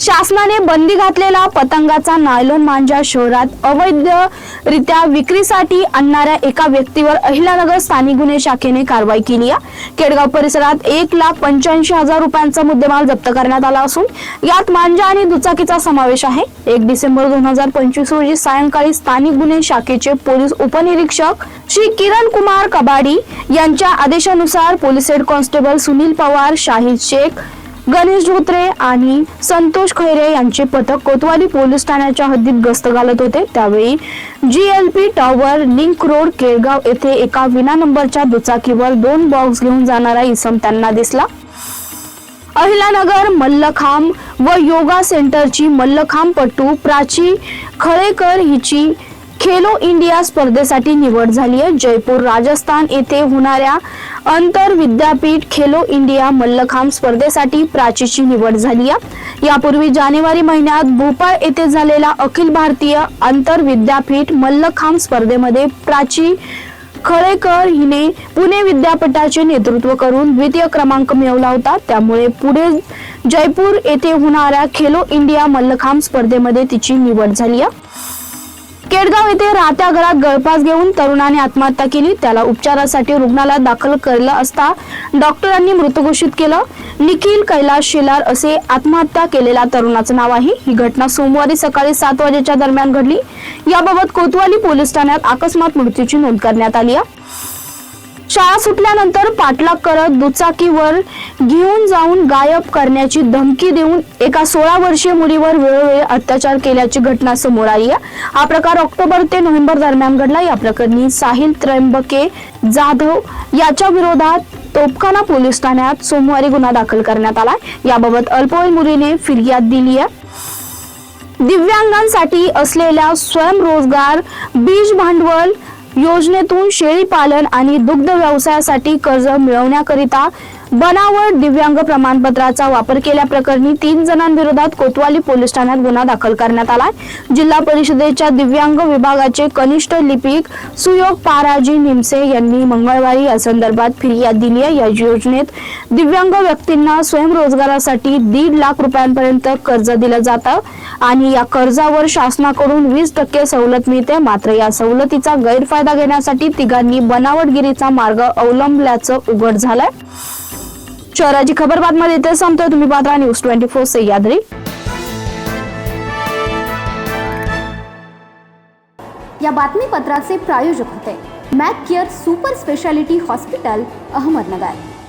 शासनाने बंदी घातलेला पतंगाचा नायलॉन मांजा शहरात अवैधरित्या विक्रीसाठी आणणाऱ्या एका व्यक्तीवर अहिलानगर स्थानिक गुन्हे शाखेने कारवाई केली आहे. केडगाव परिसरात एक लाख पंच्याऐंशी हजार रुपयांचा मुद्देमाल जप्त करण्यात आला असून यात मांजा आणि दुचाकीचा समावेश आहे. एक डिसेंबर दोन हजार पंचवीस रोजी सायंकाळी स्थानिक गुन्हे शाखेचे पोलीस उपनिरीक्षक श्री किरण कुमार कबाडी यांच्या आदेशानुसार police head constable Sunil Pawar Shahid Shaikh Ganesh Dhotre आणि संतोष खैरे यांचे पथक कोतवाली पोलीस ठाण्याच्या हद्दीत गस्त घालत होते. त्यावेळी GLP tower link road Kelgaon येथे एका विना नंबरच्या दुचाकीवर दोन बॉक्स घेऊन जाणारा इसम त्यांना दिसला. अहिलानगर मल्लखांब व योगा सेंटरची मल्लखांबपटू प्राची खळेकर हिची खेलो इंडिया स्पर्धेसाठी निवड झाली आहे. जयपूर राजस्थान येथे होणाऱ्या अंतर विद्यापीठ खेलो इंडिया मल्लखांब स्पर्धेसाठी प्राचीची निवड झाली आहे. यापूर्वी जानेवारी महिन्यात भोपाळ येथे झालेला अखिल भारतीय आंतर विद्यापीठ मल्लखांब स्पर्धेमध्ये प्राची खळेकर हिने पुणे विद्यापीठाचे नेतृत्व करून द्वितीय क्रमांक मिळवला होता. त्यामुळे पुढे जयपूर येथे होणाऱ्या खेलो इंडिया मल्लखांब स्पर्धेमध्ये तिची निवड झाली आहे. केडगाव येथे राहत्या घरात गळफास घेऊन तरुणाने आत्महत्या केली. त्याला उपचारासाठी रुग्णालयात दाखल केलं असता डॉक्टरांनी मृत घोषित केलं. निखिल कैलास शेलार असे आत्महत्या केलेल्या तरुणाचं नाव आहे. ही घटना सोमवारी सकाळी सात वाजेच्या दरम्यान घडली. याबाबत कोतवाली पोलीस ठाण्यात अकस्मात मृत्यूची नोंद करण्यात आली आहे. शाळा सुटल्यानंतर पाठलाग करत दुचाकीवर घेऊन जाऊन गायब करण्याची धमकी देऊन एका सोळा वर्षीय मुलीवर वेळोवेळी अत्याचार केल्याची घटना समोर आली आहे. हा प्रकार ऑक्टोबर ते नोव्हेंबर दरम्यान घडला. या प्रकरणी साहिल त्र्यंबके जाधव याच्या विरोधात तोपखाना पोलीस ठाण्यात सोमवारी गुन्हा दाखल करण्यात आला याबाबत अल्पवयीन मुलीने फिर्याद दिली आहे दिव्यांगांसाठी असलेल्या स्वयंरोजगार बीज भांडवल योजनेतून शेळी पालन आणि दुग्ध व्यवसायासाठी कर्ज मिळवण्याकरिता बनावट दिव्यांग प्रमाणपत्राचा वापर केल्याप्रकरणी तीन जणांविरोधात कोतवाली पोलीस ठाण्यात गुन्हा दाखल करण्यात आला जिल्हा परिषदेच्या दिव्यांग विभागाचे कनिष्ठ लिपिक सुयोग पाराजी निमसे यांनी मंगळवारी या संदर्भात फिर्याद दिली आहे. या योजनेत दिव्यांग व्यक्तींना स्वयंरोजगारासाठी दीड लाख रुपयांपर्यंत कर्ज दिलं जातं आणि या कर्जावर शासनाकडून वीस टक्के सवलत मिळते. मात्र या सवलतीचा गैरफायदा घेण्यासाठी तिघांनी बनावटगिरीचा मार्ग अवलंबल्याचं उघड झालंय. शहराची खबर बातमध्ये इथे संपतोय तुम्ही पाहता न्यूज़ ट्वेंटी फोर सह्याद्री या बातमीपत्राचे प्रायोजक होते, Mac care super speciality hospital, Ahmednagar.